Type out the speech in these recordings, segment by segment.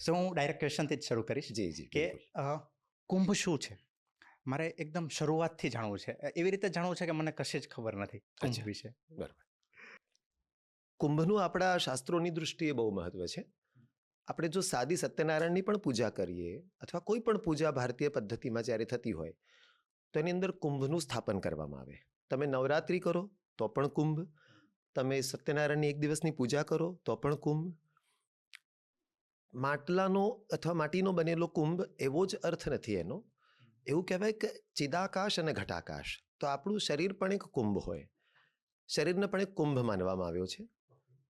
સો હું ડાયરેક્ટ ક્વેશ્ચનથી જ શરૂ કરીશ જી જી કે કુંભ શું છે? મારે એકદમ શરૂઆતથી જાણવું છે. એવી રીતે જાણવું છે કે મને કશી જ ખબર નથી કુંભ વિશે. બરાબર. કુંભનું આપણા શાસ્ત્રોની દૃષ્ટિએ બહુ મહત્વ છે. આપણે જો સાદી સત્યનારાયણની પણ પૂજા કરીએ અથવા કોઈ પણ પૂજા ભારતીય પદ્ધતિમાં જ્યારે થતી હોય તો એની અંદર કુંભનું સ્થાપન કરવામાં આવે. તમે નવરાત્રિ કરો તો પણ કુંભ. તમે સત્યનારાયણની એક દિવસની પૂજા કરો તો પણ કુંભ. માટલાનો અથવા માટીનો બનેલો કુંભ એવો જ અર્થ નથી એનો. એવું કહેવાય કે ચિદાકાશ અને ઘટાકાશ. તો આપણું શરીર પણ એક કુંભ હોય. શરીરને પણ એક કુંભ માનવામાં આવ્યો છે.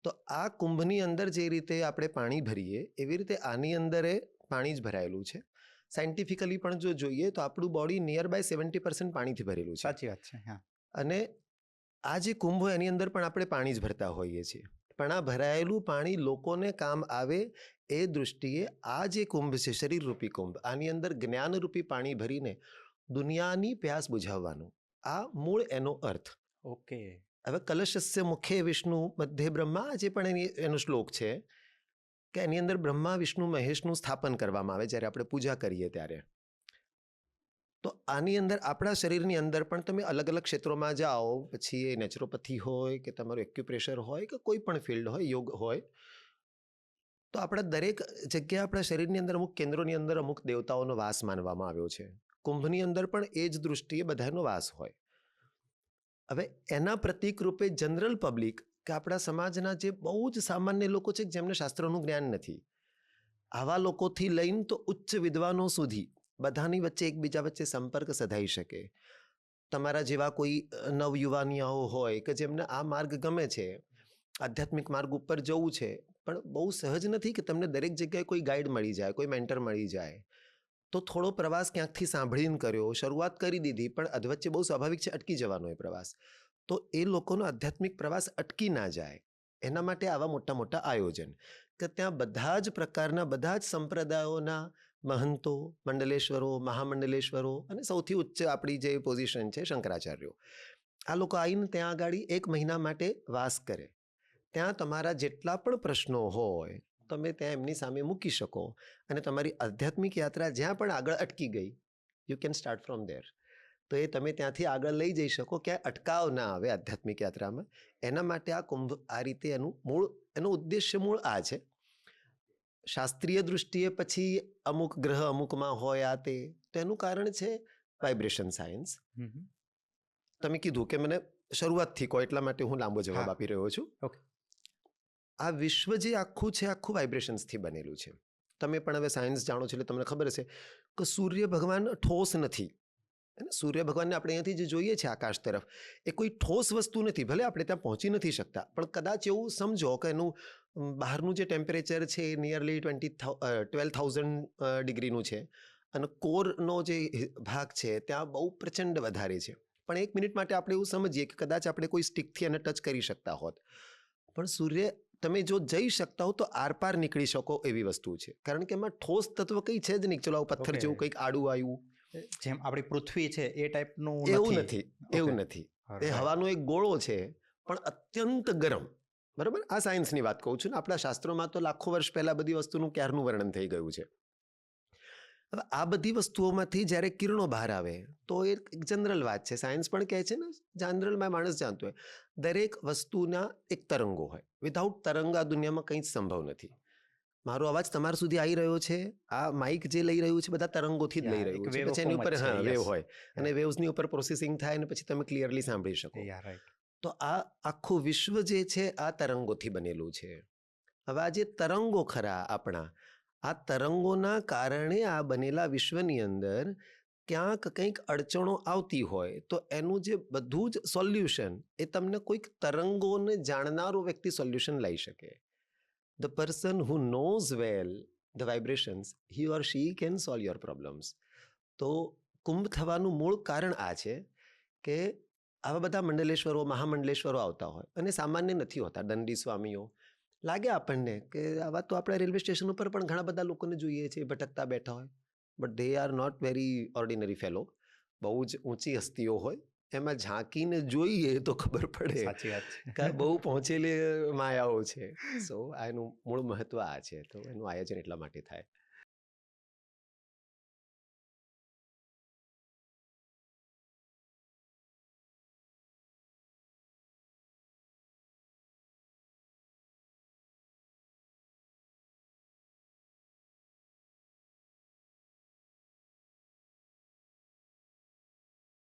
તો આ કુંભની અંદર જે રીતે આપણે પાણી ભરીએ એવી રીતે આની અંદર પાણી જ ભરાયેલું છે. સાયન્ટિફિકલી પણ જો જોઈએ તો આપણું body near by seventy percent પાણીથી ભરેલું છે. સાચી વાત છે હા. અને આ જે કુંભ હોય એની અંદર પણ આપણે પાણી જ ભરતા હોઈએ છીએ. પણ આ ભરાયેલું પાણી લોકોને કામ આવે એ દૃષ્ટિએ આ જે કુંભ છે શરીરરૂપી કુંભ. આની અંદર જ્ઞાનરૂપી પાણી ભરીને દુનિયાની પ્યાસ બુઝાવવાનું. આ મૂળ એનો અર્થ. ઓકે. હવે કલશસ્ય મુખે વિષ્ણુ મધ્ય બ્રહ્મા જે પણ એની એનો શ્લોક છે કે એની અંદર બ્રહ્મા વિષ્ણુ મહેશનું સ્થાપન કરવામાં આવે જ્યારે આપણે પૂજા કરીએ ત્યારે. તો આની અંદર આપણા શરીરની અંદર પણ તમે અલગ અલગ ક્ષેત્રોમાં જાઓ, પછી એ નેચરોપથી હોય કે તમારું એક્યુપ્રેશર હોય કે કોઈ પણ ફિલ્ડ હોય, યોગ હોય, તો આપણા દરેક જગ્યાએ આપણા શરીરની અંદર અમુક કેન્દ્રોની અંદર અમુક દેવતાઓનો વાસ માનવામાં આવ્યો છે. કુંભની અંદર પણ એ જ દૃષ્ટિએ બધાનો વાસ હોય. હવે એના પ્રતિક રૂપે જનરલ પબ્લિક કે આપણા સમાજના જે બહુ જ સામાન્ય લોકો છે, જેમને શાસ્ત્રોનું જ્ઞાન નથી, આવા લોકોથી લઈને તો ઉચ્ચ વિદ્વાનો સુધી બધાની વચ્ચે એકબીજા વચ્ચે સંપર્ક સધાઈ શકે. તમારા જેવા કોઈ નવયુવાનિયાઓ હોય કે જેમને આ માર્ગ ગમે છે, આધ્યાત્મિક માર્ગ ઉપર જવું છે, પણ બહુ સહજ નથી કે તમને દરેક જગ્યાએ કોઈ ગાઈડ મળી જાય, કોઈ મેન્ટર મળી જાય. તો થોડો પ્રવાસ ક્યાંકથી સાંભળીને કર્યો, શરૂઆત કરી દીધી, પણ અધવચ્ચે બહુ સ્વાભાવિક છે અટકી જવાનો એ પ્રવાસ. તો એ લોકોનો આધ્યાત્મિક પ્રવાસ અટકી ના જાય. એના માટે આવા મોટા મોટા આયોજન. કે ત્યાં બધા જ પ્રકારના, બધા જ સંપ્રદાયોના મહંતો, મંડલેશ્વરો, મહામંડલેશ્વરો અને સૌથી ઉચ્ચ આપણી જે પોઝિશન છે શંકરાચાર્યો. આ લોકો આવીને ત્યાં આગળ એક મહિના માટે વાસ કરે. ત્યાં તમારા જેટલા પણ પ્રશ્નો હોય, તમે ત્યાં એમની સામે મૂકી શકો અને તમારી આધ્યાત્મિક યાત્રા જ્યાં પણ આગળ અટકી ગઈ you can start from there તો એ તમે ત્યાંથી આગળ લઈ જઈ શકો ક્યાંય અટકાવ ના આવે આધ્યાત્મિક યાત્રામાં. એના માટે આ કુંભ આ રીતે એનું મૂળ, એનો ઉદ્દેશ્ય મૂળ આ છે. શાસ્ત્રીય દૃષ્ટિએ પછી અમુક ગ્રહ અમુકમાં હોય આ તે તો એનું કારણ છે વાઇબ્રેશન સાયન્સ. તમે કીધું કે મને શરૂઆતથી કહો એટલા માટે હું લાંબો જવાબ આપી રહ્યો છું. આ વિશ્વ જે આખું છે આખું વાઇબ્રેશન્સથી બનેલું છે. તમે પણ હવે સાયન્સ જાણો છો એટલે તમને ખબર હશે કે સૂર્ય ભગવાન ઠોસ નથી. અને સૂર્ય ભગવાનને આપણે અહીંયાથી જે જોઈએ છે આકાશ તરફ એ કોઈ ઠોસ વસ્તુ નથી ભલે આપણે ત્યાં પહોંચી નથી શકતા. પણ કદાચ એવું સમજો કે એનું બહારનું જે ટેમ્પરેચર છે એ નિયરલી ટ્વેન્ટી ટ્વેલ્વ થાઉઝન્ડ ડિગ્રીનું છે. અને કોરનો જે ભાગ છે ત્યાં બહુ પ્રચંડ વધારે છે. પણ એક મિનિટ માટે આપણે એવું સમજીએ કે કદાચ આપણે કોઈ સ્ટિકથી એને ટચ કરી શકતા હોત. પણ સૂર્ય તમે જો જઈ શકતા હો તો આરપાર નીકળી શકો એવી વસ્તુ છે. કારણ કે એમાં ઠોસ તત્વ કંઈ છે જ નહીં. ચલો આવું પથ્થર જેવું કંઈક આડું આવ્યું. જેમ આપણી પૃથ્વી છે એ ટાઈપનું એવું નથી. એવું નથી. એ હવાનો એક ગોળો છે પણ અત્યંત ગરમ. બરાબર? આ સાયન્સની વાત કહું છું ને આપણા શાસ્ત્રોમાં તો લાખો વર્ષ પહેલા બધી વસ્તુનું ક્યારનું વર્ણન થઈ ગયું છે. હવે આ બધી વસ્તુઓમાંથી જ્યારે કિરણો બહાર આવે તો એ એક જનરલ વાત છે. સાયન્સ પણ કહે છે ને જનરલમાં માણસ જાણતો હોય દરેક વસ્તુના એક તરંગો હોય. વિધાઉટ તરંગ આ દુનિયામાં કંઈ જ સંભવ નથી. મારો અવાજ તમારા સુધી આવી રહ્યો છે? આ માઇક જે લઈ રહ્યું છે બધા તરંગોથી જ લઈ રહ્યું છે. પછી એની ઉપર હા વેવ હોય. અને વેવ્સની ઉપર પ્રોસેસિંગ થાય અને પછી તમે ક્લિયરલી સાંભળી શકો. તો આ આખું વિશ્વ જે છે આ તરંગોથી બનેલું છે. હવે આ જે તરંગો ખરા આપણા આ તરંગોના કારણે આ બનેલા વિશ્વની અંદર ક્યાંક કંઈક અડચણો આવતી હોય તો એનું જે બધું જ સોલ્યુશન એ તમને કોઈક તરંગોને જાણનારો વ્યક્તિ સોલ્યુશન લઈ શકે. The person who knows well the vibrations he or she can solve your problems. તો કુંભ થવાનું મૂળ કારણ આ છે કે આવા બધા મંડલેશ્વરો, મહામંડલેશ્વરો આવતા હોય અને સામાન્ય નથી હોતા, દંડી સ્વામીઓ. લાગે આપણને કે આવા તો આપણે રેલવે સ્ટેશન ઉપર પણ ઘણા બધા લોકોને જોઈએ છે, ભટકતા બેઠા હોય. But they are not very ordinary fellow બહુ જ ઊંચી હસ્તીઓ હોય. એમાં ઝાંકીને જોઈએ તો ખબર પડે સાચી વાત કે બહુ પહોંચેલી માયાઓ છે. સો આ એનું મૂળ મહત્વ આ છે. તો એનું આયોજન એટલા માટે થાય.